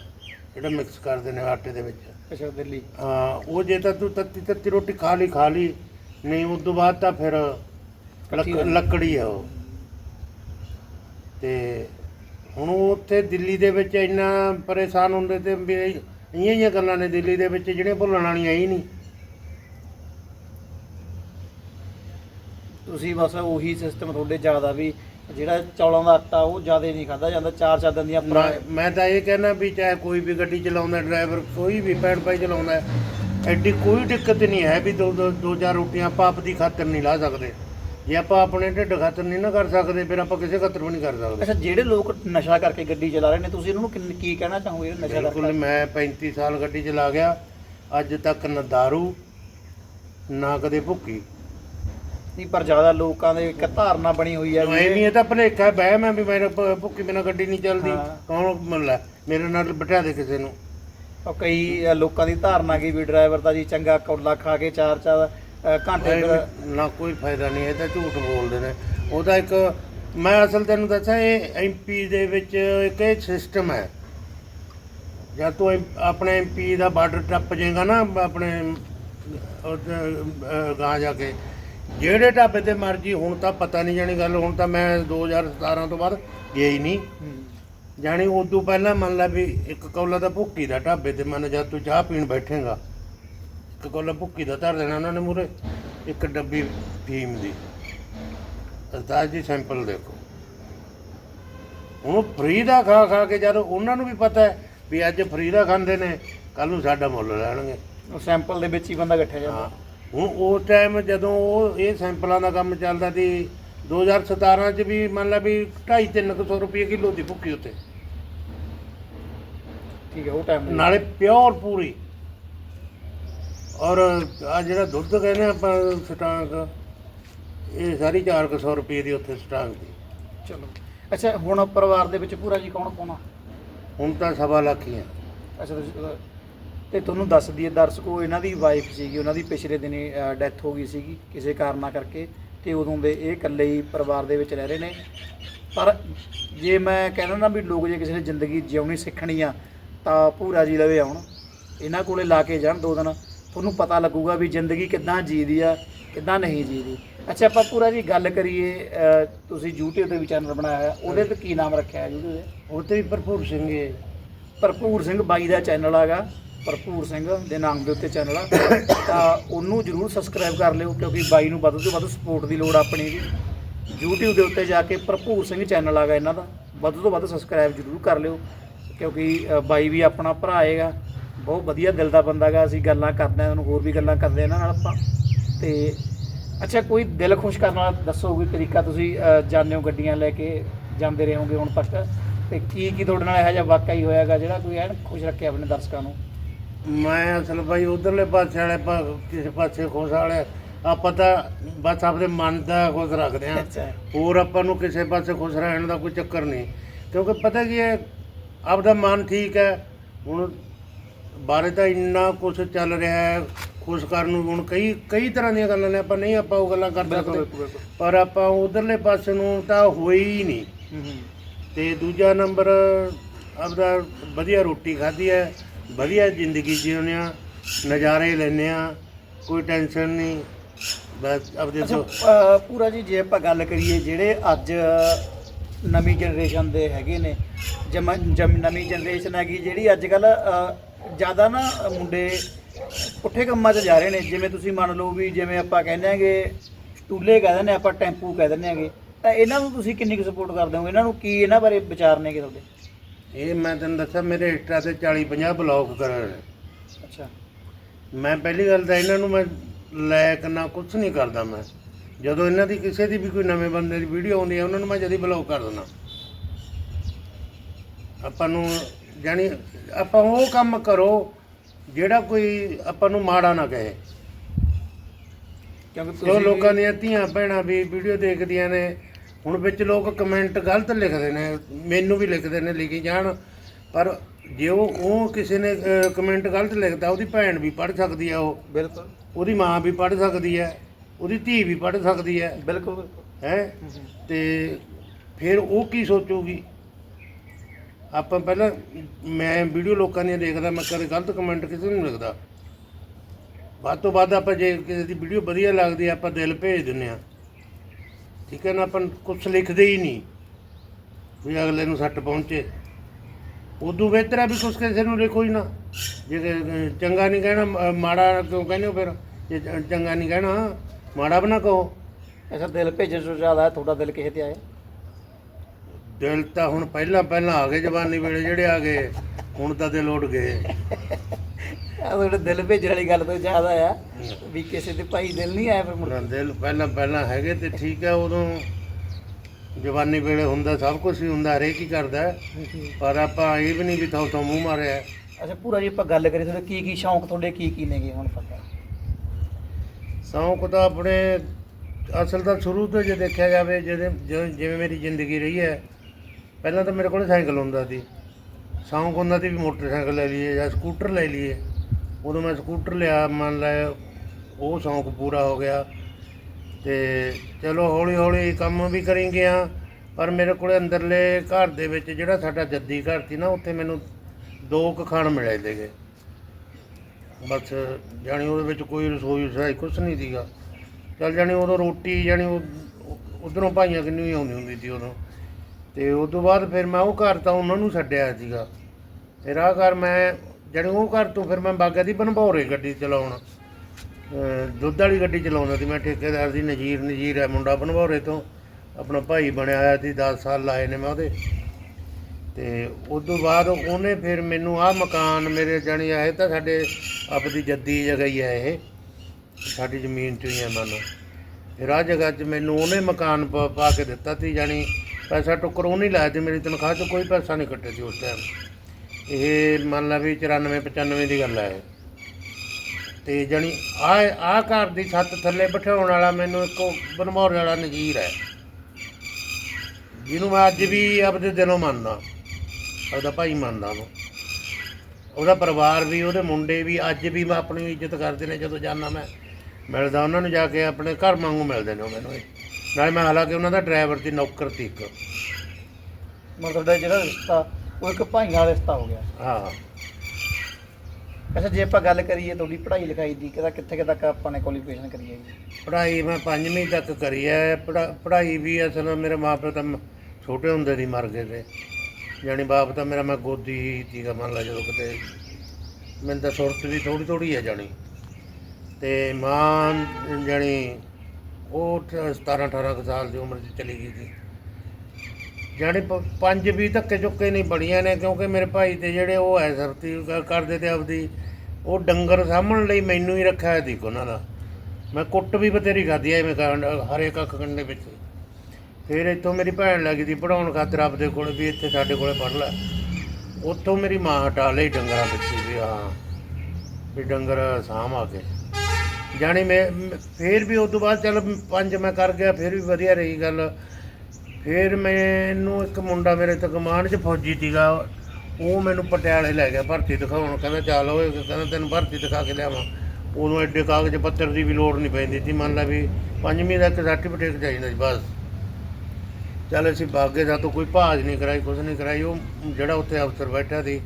ਜਿਹੜਾ ਮਿਕਸ ਕਰਦੇ ਨੇ ਆਟੇ ਦੇ ਵਿੱਚ। ਅੱਛਾ ਦਿੱਲੀ। ਹਾਂ ਉਹ ਜੇ ਤਾਂ ਤੂੰ ਤੱਤੀ ਤੱਤੀ ਰੋਟੀ ਖਾ ਲਈ ਖਾ ਲਈ ਨਹੀਂ ਉਸ ਤੋਂ ਬਾਅਦ ਤਾਂ ਫਿਰ ਲੱਕ-। ਲੱਕੜੀ ਆ ਉਹ। ਤੇ ਹੁਣ ਉਹ ਉੱਥੇ ਦਿੱਲੀ ਦੇ ਵਿੱਚ ਇੰਨਾ ਪਰੇਸ਼ਾਨ ਹੁੰਦੇ ਤੇ ਵੀ ਇਹੀਆਂ ਜਿਹੀਆਂ ਗੱਲਾਂ ਨੇ ਦਿੱਲੀ ਦੇ ਵਿੱਚ ਜਿਹੜੀਆਂ ਭੁੱਲਣ ਵਾਲੀਆਂ ਹੀ ਨਹੀਂ। ਤੁਸੀਂ ਬਸ ਉਹੀ ਸਿਸਟਮ ਤੁਹਾਡੇ ਜ਼ਿਆਦਾ ਵੀ ਜਿਹੜਾ ਚੌਲਾਂ ਦਾ ਆਟਾ ਉਹ ਜ਼ਿਆਦਾ ਨਹੀਂ ਖਾਦਾ ਜਾਂਦਾ ਚਾਰ ਚਾਰ ਦਿਨ ਦੀਆਂ ਮੈਂ ਮੈਂ ਤਾਂ ਇਹ ਕਹਿਣਾ ਵੀ ਚਾਹੇ ਕੋਈ ਵੀ ਗੱਡੀ ਚਲਾਉਂਦਾ ਡਰਾਈਵਰ ਕੋਈ ਵੀ ਭੈਣ ਭਾਈ ਚਲਾਉਂਦਾ ਹੈ, ਐਡੀ ਕੋਈ ਦਿੱਕਤ ਨਹੀਂ ਹੈ ਵੀ ਦੋ ਦੋ ਦੋ ਚਾਰ ਰੋਟੀਆਂ ਆਪਾਂ ਆਪਦੀ ਖਾਤਰ ਨਹੀਂ ਲਾ ਸਕਦੇ। ਜੇ ਆਪਾਂ ਆਪਣੇ ਢਿੱਡ ਖਾਤਰ ਨਹੀਂ ਨਾ ਕਰ ਸਕਦੇ ਫਿਰ ਆਪਾਂ ਕਿਸੇ ਖਾਤਰ ਵੀ ਨਹੀਂ ਕਰ ਸਕਦੇ। ਅੱਛਾ ਜਿਹੜੇ ਲੋਕ ਨਸ਼ਾ ਕਰਕੇ ਗੱਡੀ ਚਲਾ ਰਹੇ ਨੇ ਤੁਸੀਂ ਇਹਨਾਂ ਨੂੰ ਕਿੰਨ- ਕੀ ਕਹਿਣਾ ਚਾਹੋਗੇ ਨਸ਼ਾ ਬਿਲਕੁਲ ਕਰਕੇ ਮੈਂ 35 ਸਾਲ ਗੱਡੀ ਚਲਾ ਗਿਆ ਅੱਜ ਤੱਕ ਨਾ ਦਾਰੂ ਨਾ ਕਦੇ ਭੁੱਕੀ। ਨਹੀਂ ਪਰ ਜ਼ਿਆਦਾ ਲੋਕਾਂ ਦੇ ਇੱਕ ਧਾਰਨਾ ਬਣੀ ਹੋਈ ਹੈ ਵੀ ਨਹੀਂ ਇਹ ਤਾਂ ਭਲੇਖਾ ਹੈ, ਵਹਿਮ ਹੈ ਵੀ ਮੇਰੇ ਭ- ਭੁੱਕੀ ਬਿਨਾਂ ਗੱਡੀ ਨਹੀਂ ਚੱਲਦੀ। ਹਾਂ। ਕੌਣ ਮੰਨ ਲੈ ਮੇਰੇ ਨਾਲ ਬਿਠਾ ਦੇ ਕਿਸੇ ਨੂੰ। ਉਹ ਕਈ ਅ, ਲੋਕਾਂ ਦੀ ਧਾਰਨਾ ਕੀ ਵੀ ਡਰਾਈਵਰ ਦਾ ਜੀ ਚੰਗਾ ਕੌਲਾ ਖਾ ਕੇ ਚਾਰ ਚਾਰ ਅ, ਘੰਟੇ ਫਿਰ ਨਾ ਕੋਈ ਫਾਇਦਾ ਨਹੀਂ ਇਹ ਤਾਂ ਝੂਠ ਬੋਲਦੇ ਨੇ। ਉਹਦਾ ਇੱਕ ਮੈਂ ਅਸਲ ਤੈਨੂੰ ਦੱਸਾਂ ਇਹ ਐਮਪੀ ਦੇ ਵਿੱਚ ਇੱਕ ਇਹ ਸਿਸਟਮ ਹੈ। ਜਦ ਤੂੰ ਐਮ- ਆਪਣੇ ਐਮਪੀ ਦਾ ਬਾਰਡਰ ਟੱਪ ਜਾਏਗਾ ਨਾ ਆਪਣੇ ਗਾਂ ਜਾ ਕੇ। ਜਿਹੜੇ ਢਾਬੇ ਤੇ ਮਰਜ਼ੀ ਹੁਣ ਤਾਂ ਪਤਾ ਨਹੀਂ ਜਾਣੀ ਗੱਲ ਹੁਣ ਤਾਂ ਮੈਂ 2017 ਤੋਂ ਬਾਅਦ ਗਿਆ ਹੀ ਨਹੀਂ। ਜਾਣੀ ਉਦੋਂ ਪਹਿਲਾਂ ਮੰਨ ਲੈ ਵੀ ਇੱਕ ਕੌਲਾ ਦਾ ਭੁੱਕੀ ਦਾ ਢਾਬੇ ਤੇ ਮੰਨ ਜਦ ਤੂੰ ਚਾਹ ਪੀਣ ਬੈਠੇਗਾ। ਇੱਕ ਕੌਲਾ ਭੁੱਕੀ ਦਾ ਧਰ ਦੇਣਾ ਉਹਨਾਂ ਨੇ ਮੂਰੇ ਇੱਕ ਡੱਬੀ ਫੀਮ ਦੀ। ਅਸਤਾਜ ਜੀ ਸੈਂਪਲ ਦੇਖੋ। ਹੁਣ ਫਰੀ ਦਾ ਖਾ ਖਾ ਕੇ ਜਦ ਉਹਨਾਂ ਨੂੰ ਵੀ ਪਤਾ ਹੈ ਵੀ ਅੱਜ ਫਰੀ ਦਾ ਖਾਂਦੇ ਨੇ ਕੱਲ ਨੂੰ ਸਾਡਾ ਮੁੱਲ ਲੈਣਗੇ। ਉਹ ਸੈਂਪਲ ਦੇ ਵਿੱਚ ਹੀ ਬੰਦਾ ਇਕੱਠਿਆ ਜਾਂਦਾ। ਹੁਣ ਉਸ ਟਾਈਮ ਜਦੋਂ ਉਹ ਇਹ ਸੈਂਪਲਾਂ ਦਾ ਕੰਮ ਚੱਲਦਾ ਸੀ 2017 ਚ ਵੀ ਮੰਨ ਲਾ ਵੀ 2.5 300 ਰੁਪਏ ਕਿਲੋ ਦੀ ਭੁੱਕੀ ਉੱਤੇ ਠੀਕ ਹੈ ਉਹ ਟਾਈਮ ਨਾਲੇ ਪਿਓਰ ਪੂਰੀ। ਔਰ ਆ ਜਿਹੜਾ ਦੁੱਧ ਕਹਿੰਦੇ ਆਪਾਂ ਸਟਾਕ ਇਹ ਸਾਰੀ 400 ਰੁਪਏ ਦੀ ਉੱਥੇ ਸਟਾਕ ਦੀ ਚਲੋ। ਅੱਛਾ ਹੁਣ ਪਰਿਵਾਰ ਦੇ ਵਿੱਚ ਪੂਰਾ ਜੀ ਕੌਣ ਆ? ਹੁਣ ਤਾਂ ਸਵਾ ਲੱਖ ਹੀ ਆ। ਅੱਛਾ ਤੇ ਤੁਹਾਨੂੰ ਦੱਸ ਦਈਏ ਦਰਸ਼ਕੋ ਇਹਨਾਂ ਦੀ ਵਾਈਫ ਸੀਗੀ ਉਹਨਾਂ ਦੀ ਪਿਛਲੇ ਦਿਨੀ ਡੈਥ ਹੋ ਗਈ ਸੀਗੀ ਕਿਸੇ ਕਾਰਨਾਂ ਕਰਕੇ ਤੇ ਉਦੋਂ ਦੇ ਇਹ ਇਕੱਲੇ ਹੀ ਪਰਿਵਾਰ ਦੇ ਵਿੱਚ ਰਹਿ ਰਹੇ ਨੇ। ਪਰ ਜੇ ਮੈਂ ਕਹਿੰਦਾ ਨਾ ਵੀ ਲੋਕ ਜੇ ਕਿਸੇ ਨੇ ਜ਼ਿੰਦਗੀ ਜਿਉਣੀ ਸਿੱਖਣੀ ਆ ਤਾਂ ਭੂਰਾ ਜੀ ਲਵੇ ਆਉਣ। ਇਹਨਾਂ ਕੋਲੇ ਲਾ ਕੇ ਜਾਣ ਦੋ ਦਿਨ। ਤੁਹਾਨੂੰ ਪਤਾ ਲੱਗੂਗਾ ਵੀ ਜ਼ਿੰਦਗੀ ਕਿੱਦਾਂ ਜੀਦੀ ਆ ਕਿੱਦਾਂ ਨਹੀਂ ਜੀਦੀ। ਅੱਛਾ ਆਪਾਂ ਪੂਰਾ ਜੀ ਗੱਲ ਕਰੀਏ ਤੁਸੀਂ YouTube ਤੇ ਵੀ ਚੈਨਲ ਬਣਾਇਆ ਉਹਦੇ ਤੇ ਕੀ ਨਾਮ ਰੱਖਿਆ ਹੈ YouTube ਤੇ? ਉਹ ਤੇ ਵੀ ਭਰਪੂਰ ਸਿੰਘ ਹੈ। ਭਰਪੂਰ ਸਿੰਘ ਬਾਈ ਦਾ ਚੈਨਲ ਹੈਗਾ ਭਰਪੂਰ ਸਿੰਘ ਦੇ ਨਾਮ ਦੇ ਉੱਤੇ ਚੈਨਲ ਆ। ਤਾਂ ਉਹਨੂੰ ਜਰੂਰ ਸਬਸਕ੍ਰਾਈਬ ਕਰ ਲਿਓ ਕਿਉਂਕਿ ਬਾਈ ਨੂੰ ਵੱਧ ਤੋਂ ਵੱਧ ਸਪੋਰਟ ਦੀ ਲੋੜ ਆਪਣੀ ਵੀ। YouTube ਦੇ ਉੱਤੇ ਜਾ ਕੇ ਭਰਪੂਰ ਸਿੰਘ ਚੈਨਲ ਆਗਾ ਇਹਨਾਂ ਦਾ। ਵੱਧ ਤੋਂ ਵੱਧ ਸਬਸਕ੍ਰਾਈਬ ਜਰੂਰ ਕਰ ਲਿਓ ਕਿਉਂਕਿ ਬਾਈ ਵੀ ਆਪਣਾ ਭਰਾ ਹੈਗਾ। ਬਹੁਤ ਵਧੀਆ ਦਿਲ ਦਾ ਬੰਦਾ ਹੈਗਾ ਅਸੀਂ ਗੱਲਾਂ ਕਰਦੇ ਹਾਂ ਤੁਹਾਨੂੰ ਹੋਰ ਵੀ ਗੱਲਾਂ ਕਰਦੇ ਇਹਨਾਂ ਨਾਲ ਆਪਾਂ। ਤੇ ਅੱਛਾ ਕੋਈ ਦਿਲ ਖੁਸ਼ ਕਰਨ ਵਾਲਾ ਦੱਸੋ ਕੋਈ ਤਰੀਕਾ ਤੁਸੀਂ ਅ, ਜਾਂਦੇ ਹੋ ਗੱਡੀਆਂ ਲੈ ਕੇ ਜਾਂਦੇ ਰਹੇ ਹੋਗੇ ਹੁਣ ਤੱਕ। ਤੇ ਕੀ ਕੀ ਤੁਹਾਡੇ ਨਾਲ ਇਹੋ ਜਿਹਾ ਵਾਕਿਆ ਹੀ ਹੋਇਆਗਾ ਜਿਹੜਾ ਕੋਈ ਐਨ ਖੁਸ਼ ਰੱਖਿਆ ਆਪਣੇ ਦਰਸ਼ਕਾਂ ਨੂੰ? ਮੈਂ ਅਸਲ ਭਾਈ ਉਧਰਲੇ ਪਾਸੇ ਵਾਲੇ ਪਾ- ਕਿਸੇ ਪਾਸੇ ਖੁਸ਼ ਵਾਲੇ ਆਪਾਂ ਤਾਂ ਬਸ ਆਪਣੇ ਮਨ ਦਾ ਖੁਸ਼ ਰੱਖਦੇ ਆ ਅੱਛਾ। ਹੋਰ ਆਪਾਂ ਨੂੰ ਕਿਸੇ ਪਾਸੇ ਖੁਸ਼ ਰਹਿਣ ਦਾ ਕੋਈ ਚੱਕਰ ਨਹੀਂ। ਕਿਉਂਕਿ ਪਤਾ ਕੀ ਹੈ ਆਪਦਾ ਮਨ ਠੀਕ ਹੈ ਹੁਣ ਬਾਰੇ ਤਾਂ ਇੰਨਾ ਕੁਝ ਚੱਲ ਰਿਹਾ ਹੈ ਖੁਸ਼ ਕਰਨ ਨੂੰ ਹੁਣ ਕਈ ਕਈ ਤਰ੍ਹਾਂ ਦੀਆਂ ਗੱਲਾਂ ਨੇ ਆਪਾਂ ਨਹੀਂ ਆਪਾਂ ਉਹ ਗੱਲਾਂ ਕਰ ਸਕਦੇ। ਪਰ ਆਪਾਂ ਉਧਰਲੇ ਪਾਸੇ ਨੂੰ ਤਾਂ ਹੋਈ ਹੀ ਨਹੀਂ। ਹੂੰ ਹੂੰ। ਤੇ ਦੂਜਾ ਨੰਬਰ ਆਪਦਾ ਵਧੀਆ ਰੋਟੀ ਖਾਧੀ ਹੈ। ਵਧੀਆ ਜ਼ਿੰਦਗੀ ਜਿਉਂਦੇ ਆ ਨਜ਼ਾਰੇ ਲੈਂਦੇ ਆ ਕੋਈ ਟੈਨਸ਼ਨ ਨਹੀਂ ਬਸ ਆਪਦੇ ਅੱਛਾ ਅ, ਪੂਰਾ ਜੀ ਜੇ ਆਪਾਂ ਗੱਲ ਕਰੀਏ ਜਿਹੜੇ ਅੱਜ ਨਵੀਂ ਜਨਰੇਸ਼ਨ ਦੇ ਹੈਗੇ ਨੇ ਜਮ ਜਮ ਨਵੀਂ ਜਨਰੇਸ਼ਨ ਹੈਗੀ ਜਿਹੜੀ ਅੱਜ ਕੱਲ ਜ਼ਿਆਦਾ ਨਾ ਮੁੰਡੇ ਪੁੱਠੇ ਕੰਮਾਂ 'ਚ ਜਾ ਰਹੇ ਨੇ। ਜਿਵੇਂ ਤੁਸੀਂ ਮੰਨ ਲਓ ਵੀ ਜਿਵੇਂ ਆਪਾਂ ਕਹਿੰਦੇ ਆਂਗੇ ਟੂਲੇ ਕਹਿ ਦਿੰਦੇ ਆਪਾਂ ਟੈਂਪੂ ਕਹਿ ਦਿੰਦੇ ਆਂਗੇ ਤਾਂ ਇਹਨਾਂ ਨੂੰ ਤੁਸੀਂ ਕਿੰਨੀ ਕੁ ਸਪੋਰਟ ਕਰਦੇ ਹੋ ਇਹਨਾਂ ਨੂੰ ਕੀ ਇਹਨਾਂ ਬਾਰੇ ਵਿਚਾਰ ਨੇਗੇ ਤੁਹਾਡੇ? ਇਹ ਮੈਂ ਤੈਨੂੰ ਦੱਸਾਂ ਮੇਰੇ ਇੰਸਟਾ ਤੇ 40 50 ਬਲੌਗ ਕਰੇ ਨੇ ਅੱਛਾ। ਮੈਂ ਪਹਿਲੀ ਗੱਲ ਤਾਂ ਇਹਨਾਂ ਨੂੰ ਮੈਂ ਲਾਇਕ ਨਾ ਕੁਝ ਨਹੀਂ ਕਰਦਾ ਮੈਂ। ਜਦੋਂ ਇਹਨਾਂ ਦੀ ਕਿਸੇ ਦੀ ਵੀ ਕੋਈ ਨਵੇਂ ਬੰਦੇ ਦੀ ਵੀਡੀਓ ਆਉਂਦੀ ਹੈ ਉਹਨਾਂ ਨੂੰ ਮੈਂ ਜਦੀ ਬਲੌਕ ਕਰ ਦਿੰਦਾ। ਆਪਾਂ ਨੂੰ ਜਾਣੀ ਆਪਾਂ ਉਹ ਕੰਮ ਕਰੋ ਜਿਹੜਾ ਕੋਈ ਆਪਾਂ ਨੂੰ ਮਾੜਾ ਨਾ ਕਹੇ। ਕਿਉਂਕਿ ਤੁਸੀਂ ਲੋਕਾਂ ਦੀਆਂ ਧੀਆਂ ਭੈਣਾਂ ਵੀ ਵੀਡੀਓ ਦੇਖਦੀਆਂ ਨੇ ਹੁਣ ਵਿੱਚ ਲੋਕ ਕਮੈਂਟ ਗਲਤ ਲਿਖਦੇ ਨੇ ਮੈਨੂੰ ਵੀ ਲਿਖਦੇ ਨੇ ਲਿਖੀ ਜਾਣ ਪਰ ਜੇ ਉਹ ਉਹ ਕਿਸੇ ਨੇ ਕਮੈਂਟ ਗਲਤ ਲਿਖਦਾ ਉਹਦੀ ਭੈਣ ਵੀ ਪੜ੍ਹ ਸਕਦੀ ਆ ਉਹ। ਬਿਲਕੁਲ। ਉਹਦੀ ਮਾਂ ਵੀ ਪੜ੍ਹ ਸਕਦੀ ਹੈ ਉਹਦੀ ਧੀ ਵੀ ਪੜ੍ਹ ਸਕਦੀ ਹੈ ਬਿਲਕੁਲ। ਹੈ? ਤੇ ਫਿਰ ਉਹ ਕੀ ਸੋਚੂਗੀ? ਆਪਾਂ ਪਹਿਲਾਂ ਮੈਂ ਵੀਡੀਓ ਲੋਕਾਂ ਦੀਆਂ ਦੇਖਦਾ ਮੈਂ ਕਦੇ ਗਲਤ ਕਮੈਂਟ ਕਿਸੇ ਨੂੰ ਲਿਖਦਾ। ਵੱਧ ਤੋਂ ਵੱਧ ਆਪਾਂ ਜੇ ਕਿਸੇ ਦੀ ਵੀਡੀਓ ਵਧੀਆ ਲੱਗਦੀ ਆਪਾਂ ਦਿਲ ਭੇਜ ਦਿੰਨੇ ਆ। ਠੀਕ ਹੈ ਨਾ ਆਪਾਂ ਕੁਝ ਲਿਖਦੇ ਹੀ ਨਹੀਂ ਵੀ ਅਗਲੇ ਨੂੰ ਸੱਟ ਪਹੁੰਚੇ। ਉਦੋਂ ਬਿਹਤਰ ਹੈ ਵੀ ਕੁਝ ਕਿਸੇ ਨੂੰ ਲਿਖੋ ਹੀ ਨਾ। ਜੇ ਚੰਗਾ ਨਹੀਂ ਕਹਿਣਾ ਮਾੜਾ ਕਿਉਂ ਕਹਿੰਦੇ ਹੋ ਫਿਰ? ਜੇ ਚੰਗਾ ਨਹੀਂ ਕਹਿਣਾ ਮਾੜਾ ਬਣਾ ਕਹੋ। ਐਸਾ ਦਿਲ ਭੇਜਣ ਤੋਂ ਜ਼ਿਆਦਾ ਹੈ ਤੁਹਾਡਾ ਦਿਲ ਕਿਸੇ ਤੇ ਆਇਆ? ਦਿਲ ਤਾਂ ਹੁਣ ਪਹਿਲਾਂ ਪਹਿਲਾਂ ਆ ਗਏ ਜਵਾਨੀ ਵੇਲੇ ਜਿਹੜੇ ਆ ਗਏ ਹੁਣ ਤਾਂ ਦਿਲ ਉੱਡ ਗਏ। ਤੁਹਾਡੇ ਦਿਲ ਭੇਜਣ ਵਾਲੀ ਗੱਲ ਤੋਂ ਜ਼ਿਆਦਾ ਆ ਵੀ ਕਿਸੇ ਦੇ ਭਾਈ ਦਿਲ ਨਹੀਂ ਆਇਆ ਫਿਰ ਮੁੜ ਦਿਲ ਪਹਿਲਾਂ ਪਹਿਲਾਂ ਹੈਗੇ ਤੇ ਠੀਕ ਹੈ ਉਦੋਂ ਜਵਾਨੀ ਵੇਲੇ ਹੁੰਦਾ ਸਭ ਕੁਝ ਹੀ ਹੁੰਦਾ ਹਰੇਕ ਹੀ ਕਰਦਾ ਹੈ। ਪਰ ਆਪਾਂ ਇਹ ਵੀ ਨਹੀਂ ਵੀ ਥਾਂ ਤੋਂ ਮੂੰਹ ਮਾਰਿਆ ਹੈ। ਅੱਛਾ ਪੂਰਾ ਜੀ ਆਪਾਂ ਗੱਲ ਕਰੀਏ ਤੁਹਾਡੇ ਕੀ ਕੀ ਸ਼ੌਂਕ ਤੁਹਾਡੇ ਕੀ ਕੀ ਨੇਗੇ ਹੁਣ ਪਤਾ ਸ਼ੌਂਕ ਤਾਂ ਆਪਣੇ ਅਸਲ ਤਾਂ ਸ਼ੁਰੂ ਤੋਂ ਜੇ ਦੇਖਿਆ ਜਾਵੇ ਜਿਹਦੇ ਜਿਵੇਂ ਜਿਵੇਂ ਮੇਰੀ ਜ਼ਿੰਦਗੀ ਰਹੀ ਹੈ ਪਹਿਲਾਂ ਤਾਂ ਮੇਰੇ ਕੋਲ ਸਾਈਕਲ ਹੁੰਦਾ ਸੀ ਸ਼ੌਂਕ ਹੁੰਦਾ ਸੀ ਵੀ ਮੋਟਰਸਾਈਕਲ ਲੈ ਲਈਏ ਜਾਂ ਸਕੂਟਰ ਲੈ ਲਈਏ ਉਦੋਂ ਮੈਂ ਸਕੂਟਰ ਲਿਆ, ਮੰਨ ਲੈ ਉਹ ਸ਼ੌਂਕ ਪੂਰਾ ਹੋ ਗਿਆ। ਤੇ ਚਲੋ ਹੌਲੀ ਹੌਲੀ ਕੰਮ ਵੀ ਕਰੀ ਗਿਆ, ਪਰ ਮੇਰੇ ਕੋਲ ਅੰਦਰਲੇ ਘਰ ਦੇ ਵਿੱਚ ਜਿਹੜਾ ਸਾਡਾ ਜੱਦੀ ਘਰ ਸੀ ਨਾ, ਉੱਥੇ ਮੈਨੂੰ ਦੋ ਕੁ ਖਾਣ ਮਿਲੇ ਸੀਗੇ। ਬਸ ਜਾਣੀ ਉਹਦੇ ਵਿੱਚ ਕੋਈ ਰਸੋਈ ਰਸਾਈ ਕੁਛ ਨਹੀਂ ਸੀਗਾ। ਚੱਲ ਜਾਣੀ ਉਦੋਂ ਰੋਟੀ, ਜਾਣੀ ਉਧਰੋਂ ਭਾਈਆਂ ਕਿੰਨੀ ਵੀ ਆਉਂਦੀ ਹੁੰਦੀ ਸੀ ਉਦੋਂ। ਤੇ ਉਸ ਤੋਂ ਬਾਅਦ ਫਿਰ ਮੈਂ ਉਹ ਘਰ ਤਾਂ ਉਹਨਾਂ ਨੂੰ ਛੱਡਿਆ ਸੀਗਾ। ਫਿਰ ਆਹ ਘਰ ਮੈਂ ਜਾਣੀ ਉਹ ਘਰ ਤੋਂ ਫਿਰ ਮੈਂ ਬਾਗਾ ਦੀ ਬਨਭੌਰੇ ਗੱਡੀ ਚਲਾਉਣ ਦੁੱਧ ਵਾਲੀ ਗੱਡੀ ਚਲਾਉਂਦਾ ਸੀ, ਮੈਂ ਠੇਕੇਦਾਰ ਸੀ, ਨਜੀਰ ਨਜੀਰ ਹੈ ਮੁੰਡਾ ਬਨਭੌਰੇ ਤੋਂ, ਆਪਣਾ ਭਾਈ ਬਣਿਆ ਹੋਇਆ ਸੀ 10 ਸਾਲ ਲਾਏ ਨੇ ਮੈਂ ਉਹਦੇ। ਤੇ ਉਸ ਤੋਂ ਬਾਅਦ ਉਹਨੇ ਫਿਰ ਮੈਨੂੰ ਆਹ ਮਕਾਨ ਮੇਰੇ ਜਾਣੀ ਆਏ ਤਾਂ ਸਾਡੇ ਆਪਦੀ ਜੱਦੀ ਜਗ੍ਹਾ ਹੀ ਹੈ ਇਹ, ਸਾਡੀ ਜ਼ਮੀਨ 'ਚ ਹੀ ਹੈ ਮੰਨ ਫਿਰ ਆਹ ਜਗ੍ਹਾ 'ਚ ਮੈਨੂੰ ਉਹਨੇ ਮਕਾਨ ਪਾ ਪਾ ਕੇ ਦਿੱਤਾ ਸੀ, ਜਾਣੀ ਪੈਸਾ ਟੁੱਕਰ ਉਹ ਨਹੀਂ ਲਾਇਆ ਤੇ ਮੇਰੀ ਤਨਖਾਹ 'ਚ ਕੋਈ ਪੈਸਾ ਨਹੀਂ ਕੱਟਿਆ ਸੀ ਉਸ ਟਾਈਮ ਇਹ ਮੰਨ ਲਾ ਵੀ 94 95 ਦੀ ਗੱਲ ਹੈ ਤੇ ਜਾਣੀ ਆ ਆ ਘਰ ਦੀ ਛੱਤ ਥੱਲੇ ਬਿਠਾਉਣ ਵਾਲਾ ਮੈਨੂੰ ਇੱਕ ਬਨਮੌਰ ਵਾਲਾ ਨਜ਼ੀਰ ਹੈ। ਜਿਹਨੂੰ ਮੈਂ ਅੱਜ ਵੀ ਆਪਦੇ ਦਿਲੋਂ ਮੰਨਦਾ, ਆਪਦਾ ਭਾਈ ਮੰਨਦਾ ਮੈਂ ਉਹਦਾ ਪਰਿਵਾਰ ਵੀ, ਉਹਦੇ ਮੁੰਡੇ ਵੀ, ਅੱਜ ਵੀ ਮੈਂ ਆਪਣੀ ਇੱਜ਼ਤ ਕਰਦੇ ਨੇ, ਜਦੋਂ ਜਾਂਦਾ ਮੈਂ ਮਿਲਦਾ ਉਹਨਾਂ ਨੂੰ ਜਾ ਕੇ ਆਪਣੇ ਘਰ ਵਾਂਗੂ ਮਿਲਦੇ ਨੇ ਉਹ ਮੈਨੂੰ ਇਹ। ਨਾਲੇ ਮੈਂ ਹਾਲਾਂਕਿ ਉਹਨਾਂ ਦਾ ਡਰਾਈਵਰ ਤੇ ਨੌਕਰ ਸੀ ਇੱਕ। ਮਤਲਬ ਤੁਹਾਡਾ ਜਿਹੜਾ ਰਿਸ਼ਤਾ ਉਹ ਇੱਕ ਭਾਈਆਂ ਵਾਲਾ ਰਿਸ਼ਤਾ ਹੋ ਗਿਆ। ਹਾਂ। ਅੱਛਾ ਜੇ ਆਪਾਂ ਗੱਲ ਕਰੀਏ ਤੁਹਾਡੀ ਪੜ੍ਹਾਈ ਲਿਖਾਈ ਦੀ ਕਿਹਦਾ ਕਿੱਥੇ ਕੁ ਤੱਕ ਆਪਾਂ ਨੇ ਕੁਆਲੀਫਿਕੇਸ਼ਨ ਕਰੀ ਹੈ ਜੀ? ਪੜ੍ਹਾਈ ਮੈਂ ਪੰਜਵੀਂ ਤੱਕ ਕਰੀ ਹੈ। ਪੜ੍ਹਾ- ਪੜ੍ਹਾਈ ਵੀ ਅਸਲ ਮੇਰੇ ਮਾਪੇ ਤਾਂ ਮ- ਛੋਟੇ ਹੁੰਦੇ ਦੀ ਮਰ ਗਏ ਤੇ। ਜਾਣੀ ਬਾਪ ਤਾਂ ਮੇਰਾ ਮੈਂ ਗੋਦੀ ਹੀ ਸੀਗਾ ਮੰਨ ਲਾ ਜਦੋਂ ਕਿਤੇ ਮੈਨੂੰ ਤਾਂ ਸੁਰਤ ਵੀ ਥੋੜੀ ਥੋੜੀ ਹੈ ਜਾਣੀ। ਤੇ ਮਾਂ ਜਾਣੀ ਉਹ 17 18 ਕੁ ਸਾਲ ਦੀ ਉਮਰ 'ਚ ਚਲੀ ਗਈ ਸੀ। ਜਾਣੀ ਪ- ਪੰਜ ਵੀ ਧੱਕੇ ਚੁੱਕੇ ਨਹੀਂ ਬੜੀਆਂ ਨੇ, ਕਿਉਂਕਿ ਮੇਰੇ ਭਾਈ ਤੇ ਜਿਹੜੇ ਉਹ ਐ ਸਰਤੀ ਕਰਦੇ ਤੇ ਆਪਦੀ, ਉਹ ਡੰਗਰ ਸਾਂਭਣ ਲਈ ਮੈਨੂੰ ਹੀ ਰੱਖਿਆ ਹੋਇਆ ਸੀ ਉਹਨਾਂ ਦਾ। ਮੈਂ ਕੁੱਟ ਵੀ ਬਤੇਰੀ ਖਾਧੀ ਐ ਮੈਂ ਹਰੇ ਕੱਖ ਕੰਡੇ ਵਿੱਚ। ਫਿਰ ਇੱਥੋਂ ਮੇਰੀ ਭੈਣ ਲੱਗੀ ਸੀ ਪੜਾਉਣ ਖਾਤਰ ਆਪਦੇ ਕੋਲ ਵੀ, ਇੱਥੇ ਸਾਡੇ ਕੋਲੇ ਪੜ ਲੈ। ਉੱਥੋਂ ਮੇਰੀ ਮਾਂ ਹਟਾ ਲਈ ਡੰਗਰਾਂ ਪਿੱਛੇ ਵੀ, ਹਾਂ, ਵੀ ਡੰਗਰ ਸਾਂਭ ਆ ਕੇ। ਜਾਣੀ ਮੈਂ, ਮੈਂ- ਫਿਰ ਵੀ ਉਸ ਤੋਂ ਬਾਅਦ ਚੱਲ ਪੰਜ ਮੈਂ ਕਰ ਗਿਆ, ਫਿਰ ਵੀ ਵਧੀਆ ਰਹੀ ਗੱਲ। ਫਿਰ ਮੈਨੂੰ ਇੱਕ ਮੁੰਡਾ ਮੇਰੇ ਤੋਂ ਕਮਾਂਡ 'ਚ ਫੌਜੀ ਸੀਗਾ। ਉਹ ਮੈਨੂੰ ਪਟਿਆਲੇ ਲੈ ਗਿਆ ਭਰਤੀ ਦਿਖਾਉਣ। ਕਹਿੰਦਾ, ਚੱਲ ਓਏ, ਕਹਿੰਦਾ, ਤੈਨੂੰ ਭਰਤੀ ਦਿਖਾ ਕੇ ਲਿਆਵਾਂ। ਉਦੋਂ ਐਡੇ ਕਾਗਜ਼ ਪੱਤਰ ਦੀ ਵੀ ਲੋੜ ਨਹੀਂ ਪੈਂਦੀ ਸੀ। ਮੰਨ ਲਾ ਵੀ ਪੰਜਵੀਂ ਦਾ ਇੱਕ ਸਰਟੀਫਿਕੇਟ ਚਾਹੀਦਾ ਸੀ, ਬਸ। ਚੱਲ ਅਸੀਂ ਬਾਗੇ ਦਾ ਤੋਂ ਕੋਈ ਭਾਜ ਨਹੀਂ ਕਰਾਈ ਕੁਝ ਨਹੀਂ ਕਰਾਈ। ਉਹ ਜਿਹੜਾ ਉੱਥੇ ਅਫਸਰ ਬੈਠਾ ਸੀ,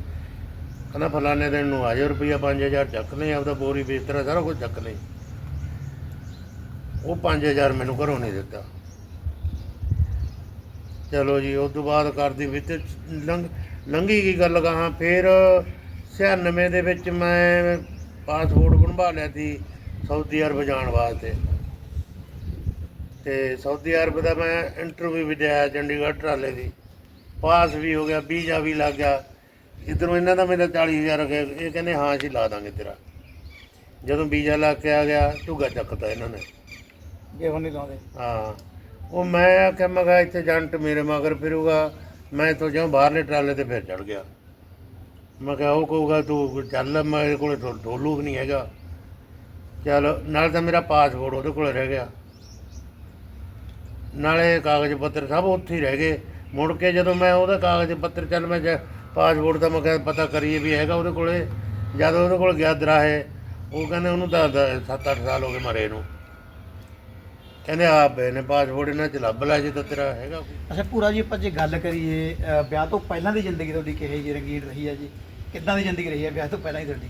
ਕਹਿੰਦਾ, ਫਲਾਣੇ ਦਿਨ ਨੂੰ ਆ ਜਾਓ, ਰੁਪਈਆ 5000 ਚੱਕ ਲਈ ਆਪਦਾ ਬੋਰੀ ਬਿਸਤਰਾ ਸਾਰਾ ਕੁਝ ਚੱਕ ਲਈ ਉਹ 5000 ਮੈਨੂੰ ਘਰੋਂ ਨਹੀਂ ਦਿੱਤਾ। ਚਲੋ ਜੀ ਉਸ ਤੋਂ ਬਾਅਦ ਕਰਦੀ ਵਿੱਚ ਲੰਘ ਲੰਘੀ ਗਈ ਗੱਲ ਗਾਹਾਂ ਫਿਰ 96 ਦੇ ਵਿੱਚ ਮੈਂ ਪਾਸਪੋਰਟ ਬਣਵਾ ਲਿਆ ਸੀ ਸਾਊਦੀ ਅਰਬ ਜਾਣ ਵਾਸਤੇ। ਤੇ ਸਾਊਦੀ ਅਰਬ ਦਾ ਮੈਂ ਇੰਟਰਵਿਊ ਵੀ ਦਿਆ ਚੰਡੀਗੜ੍ਹ ਟਰਾਲੇ ਦੀ। ਪਾਸ ਵੀ ਹੋ ਗਿਆ ਵੀਜ਼ਾ ਵੀ ਲੱਗ ਗਿਆ। ਇਧਰੋਂ ਇਹਨਾਂ ਦਾ ਮੇਰਾ 40000 ਰੁਪਏ ਇਹ ਕਹਿੰਦੇ ਹਾਂ ਅਸੀਂ ਲਾ ਦਾਂਗੇ ਤੇਰਾ। ਜਦੋਂ ਵੀਜ਼ਾ ਲਾ ਕੇ ਆ ਗਿਆ ਢੁੱਗਾ ਚੱਕਤਾ ਇਹਨਾਂ ਨੇ। ਜੇ ਹੁਣ ਨਹੀਂ ਲਾਉਂਦੇ। ਹਾਂ। ਉਹ ਮੈਂ ਆਖਿਆ ਮੈਂ ਕਿਹਾ ਇੱਥੇ ਜੰਟ ਮੇਰੇ ਮਗਰ ਫਿਰੂਗਾ, ਮੈਂ ਤੋਂ ਜਿਉਂ ਬਾਹਰਲੇ ਟਰਾਲੇ ਤੇ ਫਿਰ ਚੜ ਗਿਆ। ਮੈਂ ਕਿਹਾ, ਉਹ ਕਹੂਗਾ, ਤੂੰ ਚੱਲ, ਮੇਰੇ ਕੋਲੇ ਢੋ- ਢੋਲੂ ਵੀ ਨਹੀਂ ਹੈਗਾ। ਚੱਲ, ਨਾਲ ਤਾਂ ਮੇਰਾ ਪਾਸਪੋਰਟ ਉਹਦੇ ਕੋਲ ਰਹਿ ਗਿਆ। ਨਾਲੇ ਕਾਗਜ਼ ਪੱਤਰ ਸਭ ਉੱਥੇ ਹੀ ਰਹਿ ਗਏ। ਮੁੜ ਕੇ ਜਦੋਂ ਮੈਂ ਉਹਦਾ ਕਾਗਜ਼ ਪੱਤਰ, ਚੱਲ ਮੈਂ ਜੇ ਪਾਸਪੋਰਟ ਦਾ ਮੈਂ ਕਿਹਾ ਪਤਾ ਕਰੀਏ ਵੀ ਹੈਗਾ ਉਹਦੇ ਕੋਲੇ। ਜਦ ਉਹਦੇ ਕੋਲ ਗਿਆ ਦਰਾਹੇ, ਉਹ ਕਹਿੰਦੇ ਉਹਨੂੰ ਤਾਂ 7-8 ਸਾਲ ਹੋ ਗਏ ਮਰੇ ਨੂੰ। ਕਹਿੰਦੇ ਆ ਨੇ ਪਾਸਪੋਰਟ ਇਹਨਾਂ ਚ ਲੱਭ ਲੈ ਜੇ ਤਾਂ ਤੇਰਾ ਹੈਗਾ ਕੋਈ। ਅੱਛਾ ਪੂਰਾ ਜੀ ਆਪਾਂ ਜੇ ਗੱਲ ਕਰੀਏ ਅ, ਵਿਆਹ ਤੋਂ ਪਹਿਲਾਂ ਦੀ ਜ਼ਿੰਦਗੀ ਤੁਹਾਡੀ ਕਿਹੋ ਜਿਹੀ ਰੰਗੀਨ ਰਹੀ ਹੈ ਜੀ? ਕਿੱਦਾਂ ਦੀ ਜ਼ਿੰਦਗੀ ਰਹੀ ਹੈ ਵਿਆਹ ਤੋਂ ਪਹਿਲਾਂ ਦੀ ਤੁਹਾਡੀ?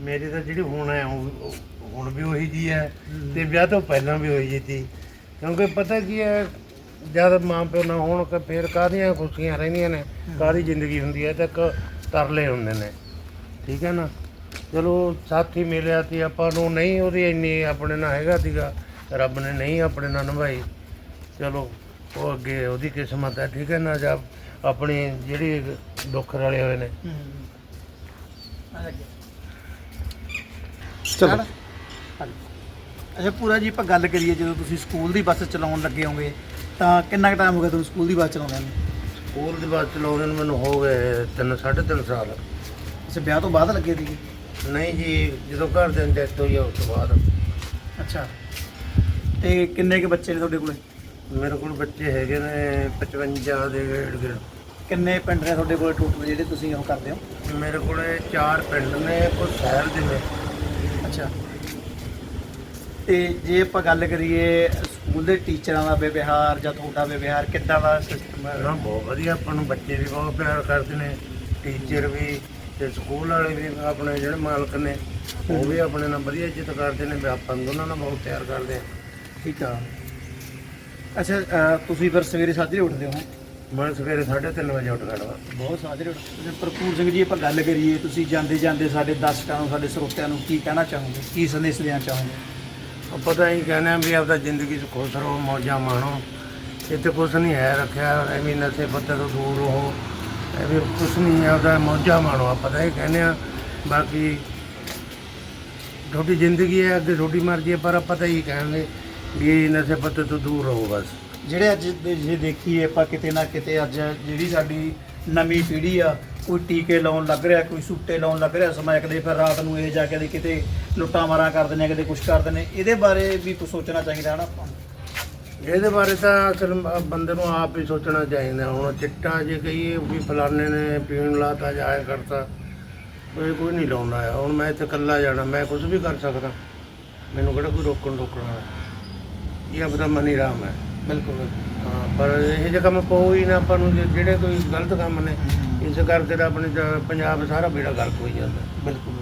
ਮੇਰੀ ਤਾਂ ਜਿਹੜੀ ਹੁਣ ਹੈ ਉਹ- ਉਹ- ਹੁਣ ਵੀ ਉਹੀ ਜੀ ਹੈ ਤੇ ਵਿਆਹ ਤੋਂ ਪਹਿਲਾਂ ਵੀ ਉਹੀ ਜੀ ਸੀ। ਕਿਉਂਕਿ ਪਤਾ ਕੀ ਹੈ ਜਦ ਮਾਂ ਪਿਓ ਨਾ ਹੋਣ ਕਿ ਫੇਰ ਕਾਹਦੀਆਂ ਖੁਸ਼ੀਆਂ ਰਹਿੰਦੀਆਂ ਨੇ ਕਾਹਦੀ ਜ਼ਿੰਦਗੀ ਹੁੰਦੀ ਹੈ ਤੇ ਇੱਕ ਤਰਲੇ ਹੁੰਦੇ ਨੇ। ਠੀਕ ਹੈ ਨਾ? ਚਲੋ ਸਾਥੀ ਮਿਲਿਆ ਤੇ ਆਪਾਂ ਨੂੰ ਨਹੀਂ ਉਹਦੀ ਇੰਨੀ ਆਪਣੇ ਨਾਲ ਹੈਗਾ ਸੀਗਾ। ਰੱਬ ਨੇ ਨਹੀਂ ਆਪਣੇ ਨਾਲ ਨਿਭਾਈ। ਚਲੋ ਉਹ ਅੱਗੇ ਉਹਦੀ ਕਿਸਮਤ ਹੈ ਠੀਕ ਹੈ ਨਾ ਜਦ ਆਪਣੀ ਜਿਹੜੀ ਦੁੱਖ ਰਲੇ ਹੋਏ ਨੇ। ਚਲੋ। ਅੱਛਾ ਪੂਰਾ ਜੀ ਆਪਾਂ ਗੱਲ ਕਰੀਏ ਜਦੋਂ ਤੁਸੀਂ ਸਕੂਲ ਦੀ ਬੱਸ ਚਲਾਉਣ ਲੱਗੇ ਹੋਗੇ ਤਾਂ ਕਿੰਨਾ ਕੁ ਟਾਈਮ ਹੋ ਗਿਆ ਤੁਹਾਨੂੰ ਸਕੂਲ ਦੀ ਬੱਸ ਚਲਾਉਂਦਿਆਂ ਨੂੰ? ਸਕੂਲ ਦੀ ਬੱਸ ਚਲਾਉਂਦੇ ਨੂੰ ਮੈਨੂੰ ਹੋ ਗਏ ਤਿੰਨ ਸਾਢੇ ਤਿੰਨ ਸਾਲ। ਅੱਛਾ ਵਿਆਹ ਤੋਂ ਬਾਅਦ ਲੱਗੇ ਸੀਗੇ? ਨਹੀਂ ਜੀ ਜਦੋਂ ਘਰ ਦੇ ਡੈਥ ਹੋਈ ਆ ਉਸ ਤੋਂ ਬਾਅਦ। ਅੱਛਾ। ਤੇ ਕਿੰਨੇ ਕੁ ਬੱਚੇ ਨੇ ਤੁਹਾਡੇ ਕੋਲੇ? ਮੇਰੇ ਕੋਲ ਬੱਚੇ ਹੈਗੇ ਨੇ 55 ਦੇ ਗੇੜ ਗੇੜ ਕਿੰਨੇ ਪਿੰਡ ਨੇ ਤੁਹਾਡੇ ਕੋਲੇ ਟੋਟਲ ਜਿਹੜੇ ਤੁਸੀਂ ਉਹ ਕਰਦੇ ਹੋ? ਮੇਰੇ ਕੋਲੇ ਚਾਰ ਪਿੰਡ ਨੇ ਕੋਈ ਸ਼ਹਿਰ ਦੇ ਨੇ। ਅੱਛਾ। ਤੇ ਜੇ ਆਪਾਂ ਗੱਲ ਕਰੀਏ ਸਕੂਲ ਦੇ ਟੀਚਰਾਂ ਦਾ ਵਿਵਹਾਰ ਜਾਂ ਤੁਹਾਡਾ ਵਿਵਹਾਰ ਕਿੱਦਾਂ ਦਾ ਸਿਸਟਮ ਹੈ? ਨਾ ਬਹੁਤ ਵਧੀਆ ਆਪਾਂ ਨੂੰ ਬੱਚੇ ਵੀ ਬਹੁਤ ਪਿਆਰ ਕਰਦੇ ਨੇ ਟੀਚਰ ਵੀ ਤੇ ਸਕੂਲ ਵਾਲੇ ਵੀ ਆਪਣੇ ਜਿਹੜੇ ਮਾਲਕ ਨੇ ਉਹ ਵੀ ਆਪਣੇ ਨਾਲ ਵਧੀਆ ਇੱਜ਼ਤ ਕਰਦੇ ਨੇ ਵੀ ਆਪਾਂ ਨੂੰ ਦੋਨਾਂ ਨਾਲ ਬਹੁਤ ਪਿਆਰ ਕਰਦੇ ਆ ਠੀਕ ਆ। ਅੱਛਾ ਅਹ ਤੁਸੀਂ ਫਿਰ ਸਵੇਰੇ ਸਾਜਰੇ ਉੱਠਦੇ ਹੋ? ਮੈਂ ਸਵੇਰੇ 3:30 ਵਜੇ ਉੱਠ ਖੜਵਾ ਬਹੁਤ ਸਾਜਰੇ ਉੱਠਦੇ ਭਰਪੂਰ ਸਿੰਘ ਜੀ ਆਪਾਂ ਗੱਲ ਕਰੀਏ ਤੁਸੀਂ ਜਾਂਦੇ ਜਾਂਦੇ ਸਾਡੇ ਦਰਸ਼ਕਾਂ ਨੂੰ ਸਾਡੇ ਸਰੋਤਿਆਂ ਨੂੰ ਕੀ ਕਹਿਣਾ ਚਾਹੋਗੇ? ਕੀ ਸੰਦੇਸ਼ ਦੇਣਾ ਚਾਹੋਗੇ? ਉਹ ਪਤਾ ਹੀ ਕਹਿੰਦੇ ਆ ਵੀ ਆਪਦਾ ਜ਼ਿੰਦਗੀ 'ਚ ਖੁਸ਼ ਰਹੋ ਮੌਜਾਂ ਮਾਣੋ। ਇੱਥੇ ਕੁਛ ਨਹੀਂ ਹੈ ਰੱਖਿਆ ਐਵੇਂ ਨਸ਼ੇ ਪੱਤੇ ਤੋਂ ਦੂਰ ਰਹੋ। ਐਵੇਂ ਕੁਛ ਨਹੀਂ ਹੈ ਆਪਦਾ ਮੌਜਾਂ ਮਾਣੋ। ਆਪਾਂ ਤਾਂ ਇਹ ਕਹਿੰਦੇ ਆ ਬਾਕੀ ਤੁਹਾਡੀ ਜ਼ਿੰਦਗੀ ਹੈ ਅੱਗੇ ਤੁਹਾਡੀ ਮਰਜ਼ੀ ਹੈ ਪਰ ਆਪਾਂ ਤਾਂ ਇਹੀ ਕਹਿੰਦੇ ਵੀ ਨਸ਼ੇ ਪੱਤੇ ਤੋਂ ਦੂਰ ਰਹੋ ਬਸ। ਜਿਹੜੇ ਅੱਜ ਦੇ ਜੇ ਦੇਖੀਏ ਆਪਾਂ ਕਿਤੇ ਨਾ ਕਿਤੇ ਅੱਜ ਜਿਹੜੀ ਸਾਡੀ ਨਵੀਂ ਪੀੜ੍ਹੀ ਆ ਕੋਈ ਟੀਕੇ ਲਾਉਣ ਲੱਗ ਰਿਹਾ ਕੋਈ ਸੂਟੇ ਲਾਉਣ ਲੱਗ ਰਿਹਾ ਸਮਾਂ ਕਦੇ ਫਿਰ ਰਾਤ ਨੂੰ ਇਹ ਜਾ ਕੇ ਕਿਤੇ ਲੁੱਟਾਂ ਮਾਰਾਂ ਕਰਦੇ ਨੇ ਕਦੇ ਕੁਛ ਕਰਦੇ ਨੇ ਇਹਦੇ ਬਾਰੇ ਵੀ ਕੁਝ ਸੋਚਣਾ ਚਾਹੀਦਾ ਹੈ ਨਾ ਆਪਾਂ ਨੂੰ। ਇਹਦੇ ਬਾਰੇ ਤਾਂ ਅਸਲ ਮ- ਬੰਦੇ ਨੂੰ ਆਪ ਹੀ ਸੋਚਣਾ ਚਾਹੀਦਾ। ਹੁਣ ਚਿੱਟਾ ਜੇ ਕਹੀਏ ਵੀ ਫਲਾਣੇ ਨੇ ਪੀਣ ਲਾਤਾ ਜਾਇਆ ਕਰਤਾ ਕੋਈ ਕੋਈ ਨਹੀਂ ਲਾਉਂਦਾ। ਹੈ ਹੁਣ ਮੈਂ ਇੱਥੇ ਇਕੱਲਾ ਜਾਣਾ ਮੈਂ ਕੁਝ ਵੀ ਕਰ ਸਕਦਾ। ਮੈਨੂੰ ਕਿਹੜਾ ਕੋਈ ਰੋਕਣ ਟੋਕਣਾ ਹੈ ਇਹ ਆਪਣਾ ਮਨੀ ਰਾਮ ਹੈ। ਬਿਲਕੁਲ। ਹਾਂ ਪਰ ਇਹ ਜਿਹੇ ਕੰਮ ਪਊ ਹੀ ਨਾ ਆਪਾਂ ਨੂੰ ਜੇ- ਜਿਹੜੇ ਕੋਈ ਗਲਤ ਕੰਮ ਨੇ ਇਸ ਕਰਕੇ ਤਾਂ ਆਪਣੇ ਜ- ਪੰਜਾਬ ਸਾਰਾ ਬੇੜਾ ਗਲਤ ਹੋਈ ਜਾਂਦਾ। ਬਿਲਕੁਲ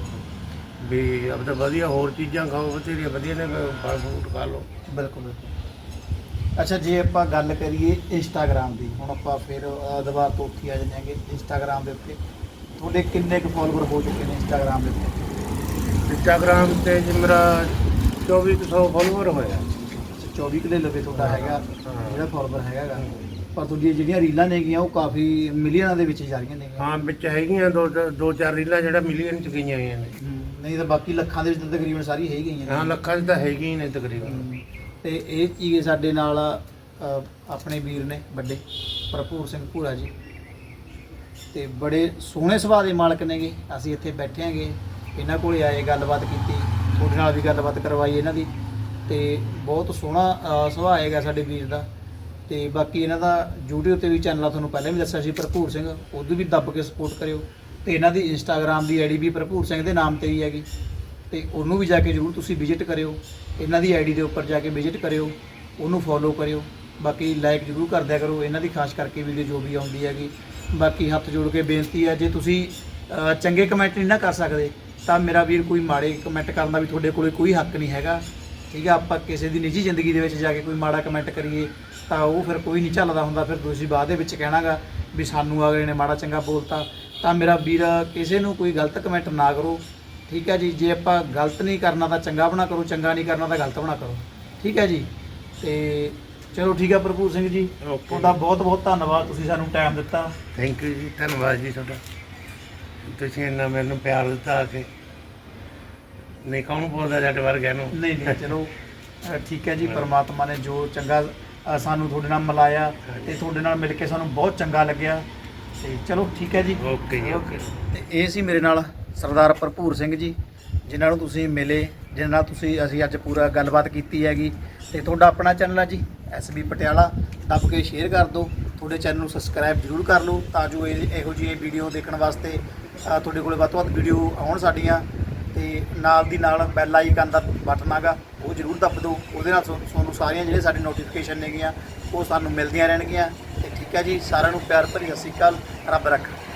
ਵੀ ਆਪਦਾ ਵਧੀਆ ਹੋਰ ਚੀਜ਼ਾਂ ਖਾਓ ਬਥੇਰੀਆਂ ਵਧੀਆ ਨੇ ਫਲ ਫਰੂਟ ਖਾ ਲਓ। ਬਿਲਕੁਲ ਬਿਲਕੁਲ। ਅੱਛਾ ਜੇ ਆਪਾਂ ਗੱਲ ਕਰੀਏ ਇੰਸਟਾਗ੍ਰam ਦੀ ਹੁਣ ਆਪਾਂ ਫਿਰ ਅਹ, ਦੁਬਾਰਾ ਤੋਂ ਉੱਥੇ ਆ ਜਾਂਦੇ ਹਾਂਗੇ ਇੰਸਟਾਗ੍ਰam ਦੇ ਉੱਤੇ। ਤੁਹਾਡੇ ਕਿੰਨੇ ਕੁ ਫਾਲੋਅਰ ਹੋ ਚੁੱਕੇ ਨੇ ਇੰਸਟਾਗ੍ਰam ਦੇ ਉੱਤੇ? ਇੰਸਟਾਗ੍ਰਾਮ ਤੇ ਜੀ ਮੇਰਾ 2400 ਫਾਲੋਅਰ ਹੋਇਆ। 24 ਕਿਲੇ ਲਵੇ ਤੁਹਾਡਾ ਹੈਗਾ। ਜਿਹੜਾ ਫਾਲੋਅਰ ਹੈਗਾ ਗਾ। ਪਰ ਤੁਹਾਡੀਆਂ ਜਿਹੜੀਆਂ ਰੀਲਾਂ ਨੇਗੀਆਂ ਉਹ ਕਾਫੀ ਮਿਲੀਅਨਾਂ ਦੇ ਵਿੱਚ ਜਾ ਰਹੀਆਂ ਨੇਗੀਆਂ। ਹਾਂ ਵਿੱਚ ਹੈਗੀਆਂ ਦੋ ਦੋ ਚਾਰ ਰੀਲਾਂ ਜਿਹੜਾ ਮਿਲੀਅਨ ਚ ਗਈਆਂ ਹੋਈਆਂ ਨੇ। ਨਹੀਂ ਤਾਂ ਬਾਕੀ ਲੱਖਾਂ ਦੇ ਵਿੱਚ ਤਾਂ ਤਕਰੀਬਨ ਸਾਰੀ ਹੈ ਗਈਆਂ ਹਾਂ ਨੇ ਲੱਖਾਂ ਚ ਤਾਂ ਹੈਗੀਆਂ ਹੀ ਨੇ ਤਕਰੀਬਨ। ਤੇ ਇਹ ਚੀਜ਼ ਸਾਡੇ ਨਾਲ ਆਪਣੇ ਵੀਰ ਨੇ ਵੱਡੇ ਭਰਪੂਰ ਸਿੰਘ ਭੂਰਾ ਜੀ। ਤੇ ਬੜੇ ਸੋਹਣੇ ਸੁਭਾਅ ਦੇ ਮਾਲਕ ਨੇਗੇ। ਅਸੀਂ ਇੱਥੇ ਬੈਠੇ ਆਂਗੇ ਇਹਨਾਂ ਕੋਲੇ ਆਏ ਗੱਲਬਾਤ ਕੀਤੀ ਤੁਹਾਡੇ ਨਾਲ ਵੀ ਗੱਲਬਾਤ ਕਰਵਾਈ ਇਹਨਾਂ ਦੀ। ਤੇ ਬਹੁਤ ਸੋਹਣਾ ਅ, ਸੁਭਾਅ ਹੈਗਾ ਸਾਡੇ ਵੀਰ ਦਾ। ਤੇ ਬਾਕੀ ਇਹਨਾਂ ਦਾ YouTube ਤੇ ਵੀ ਚੈਨਲ ਆ ਤੁਹਾਨੂੰ ਪਹਿਲਾਂ ਵੀ ਦੱਸਿਆ ਸੀ ਭਰਪੂਰ ਸਿੰਘ। ਉਹਨੂੰ ਵੀ ਦੱਬ ਕੇ ਸਪੋਰਟ ਕਰਿਓ। ਤੇ ਇਹਨਾਂ ਦੀ Instagram ਦੀ ਆਈਡੀ ਵੀ ਭਰਪੂਰ ਸਿੰਘ ਦੇ ਨਾਮ ਤੇ ਹੀ ਹੈਗੀ। ਤੇ ਉਹਨੂੰ ਵੀ ਜਾ ਕੇ ਜਰੂਰ ਤੁਸੀਂ ਵਿਜ਼ਿਟ ਕਰਿਓ। ਇਹਨਾਂ ਦੀ ਆਈਡੀ ਦੇ ਉੱਪਰ ਜਾ ਕੇ ਵਿਜ਼ਿਟ ਕਰਿਓ। ਉਹਨੂੰ ਫੋਲੋ ਕਰਿਓ। ਬਾਕੀ ਲਾਈਕ ਜਰੂਰ ਕਰ ਦਿਆ ਕਰੋ। ਇਹਨਾਂ ਦੀ ਖਾਸ ਕਰਕੇ ਵੀਡੀਓ ਜੋ ਵੀ ਆਉਂਦੀ ਹੈਗੀ। ਬਾਕੀ ਹੱਥ ਜੋੜ ਕੇ ਬੇਨਤੀ ਹੈ ਜੇ ਤੁਸੀਂ ਅਹ, ਚੰਗੇ ਕਮੈਂਟ ਨਹੀਂ ਨਾ ਕਰ ਸਕਦੇ ਤਾਂ ਮੇਰਾ ਵੀਰ ਕੋਈ ਮਾੜੇ ਕਮੈਂਟ ਕਰਨ ਦਾ ਵੀ ਤੁਹਾਡੇ ਕੋਲੇ ਕੋਈ ਹੱਕ ਨਹੀਂ ਹੈਗਾ। ਠੀਕ ਹੈ ਆਪਾਂ ਕਿਸੇ ਦੀ ਨਿੱਜੀ ਜ਼ਿੰਦਗੀ ਦੇ ਵਿੱਚ ਜਾ ਕੇ ਕੋਈ ਮਾੜਾ ਕਮੈਂਟ ਕਰੀਏ ਤਾਂ ਉਹ ਫਿਰ ਕੋਈ ਨਹੀਂ ਚੱਲਦਾ ਹੁੰਦਾ ਫਿਰ ਤੁਸੀਂ ਬਾਅਦ ਦੇ ਵਿੱਚ ਕਹਿਣਾਗਾ ਵੀ ਸਾਨੂੰ ਅਗਲੇ ਨੇ ਮਾੜਾ ਚੰਗਾ ਬੋਲਤਾ। ਤਾਂ ਮੇਰਾ ਵੀਰ ਕਿਸੇ ਨੂੰ ਕੋਈ ਗਲਤ ਕਮੈਂਟ ਨਾ ਕਰੋ ਠੀਕ ਹੈ ਜੀ ਜੇ ਆਪਾਂ ਗਲਤ ਨਹੀਂ ਕਰਨਾ ਤਾਂ ਚੰਗਾ ਬਣਾ ਕਰੋ ਚੰਗਾ ਨਹੀਂ ਕਰਨਾ ਤਾਂ ਗਲਤ ਬਣਾ ਕਰੋ ਠੀਕ ਹੈ ਜੀ। ਤੇ ਚਲੋ ਠੀਕ ਹੈ ਭਰਪੂਰ ਸਿੰਘ ਜੀ ਤੁਹਾਡਾ ਬਹੁਤ ਬਹੁਤ ਧੰਨਵਾਦ ਤੁਸੀਂ ਸਾਨੂੰ ਟਾਈਮ ਦਿੱਤਾ। ਥੈਂਕ ਯੂ ਜੀ ਧੰਨਵਾਦ ਜੀ ਤੁਹਾਡਾ। ਤੁਸੀਂ ਇੰਨਾ ਮੈਨੂੰ ਪਿਆਰ ਦਿੱਤਾ ਆ ਕੇ। ਨਹੀਂ ਕੌਣ ਬੋਲਦਾ ਜੱਟ ਵਰਗਿਆਂ ਨੂੰ। ਨਹੀਂ ਨਹੀਂ ਚਲੋ ਅ, ਠੀਕ ਹੈ ਜੀ ਪਰਮਾਤਮਾ ਨੇ ਜੋ ਚੰਗਾ ਅ, ਸਾਨੂੰ ਤੁਹਾਡੇ ਨਾਲ ਮਿਲਾਇਆ ਤੇ ਤੁਹਾਡੇ ਨਾਲ ਮਿਲ ਕੇ ਸਾਨੂੰ ਬਹੁਤ ਚੰਗਾ ਲੱਗਿਆ। ਤੇ ਚਲੋ ਠੀਕ ਹੈ ਜੀ। ਓਕੇ ਜੀ ਓਕੇ। ਤੇ ਇਹ ਸੀ ਮੇਰੇ ਨਾਲ ਸਰਦਾਰ ਭਰਪੂਰ ਸਿੰਘ ਜੀ ਜਿਨ੍ਹਾਂ ਨੂੰ ਤੁਸੀਂ ਮਿਲੇ ਜਿਨ੍ਹਾਂ ਨਾਲ ਤੁਸੀਂ ਅਸੀਂ ਅੱਜ ਪੂਰਾ ਗੱਲਬਾਤ ਕੀਤੀ ਹੈਗੀ। ਤੇ ਤੁਹਾਡਾ ਆਪਣਾ ਚੈਨਲ ਹੈ ਜੀ ਐਸਬੀ ਪਟਿਆਲਾ। ਦੱਬ ਕੇ ਸ਼ੇਅਰ ਕਰ ਦਿਓ। ਤੁਹਾਡੇ ਚੈਨਲ ਨੂੰ ਸਬਸਕ੍ਰਾਈਬ ਜ਼ਰੂਰ ਕਰ ਲਓ ਤਾਂ ਜੋ ਇਹ ਇਹੋ ਜਿਹੀ ਵੀਡੀਓ ਦੇਖਣ ਵਾਸਤੇ ਅ, ਤੁਹਾਡੇ ਕੋਲੇ ਵੱਧ ਤੋਂ ਵੱਧ ਵੀਡੀਓ ਆਉਣ ਸਾਡੀਆਂ। ਤੇ ਨਾਲ ਦੀ ਨਾਲ ਬੈਲ ਆਈਕਨ ਦਾ ਬਟਨ ਆਗਾ ਉਹ ਜ਼ਰੂਰ ਦੱਬ ਦਿਓ। ਉਹਦੇ ਨਾਲ ਤੁਹਾਨੂੰ ਤੁਹਾਨੂੰ ਸਾਰੀਆਂ ਜਿਹੜੀਆਂ ਸਾਡੇ ਨੋਟੀਫਿਕੇਸ਼ਨ ਨੇਗੀਆਂ, ਉਹ ਸਾਨੂੰ ਮਿਲਦੀਆਂ ਰਹਿਣਗੀਆਂ। ਤੇ ਠੀਕ ਹੈ ਜੀ, ਸਾਰਿਆਂ ਨੂੰ ਪਿਆਰ ਭਰੀ ਸਤਿ ਸ਼੍ਰੀ ਅਕਾਲ, ਰੱਬ ਰੱਖੇ।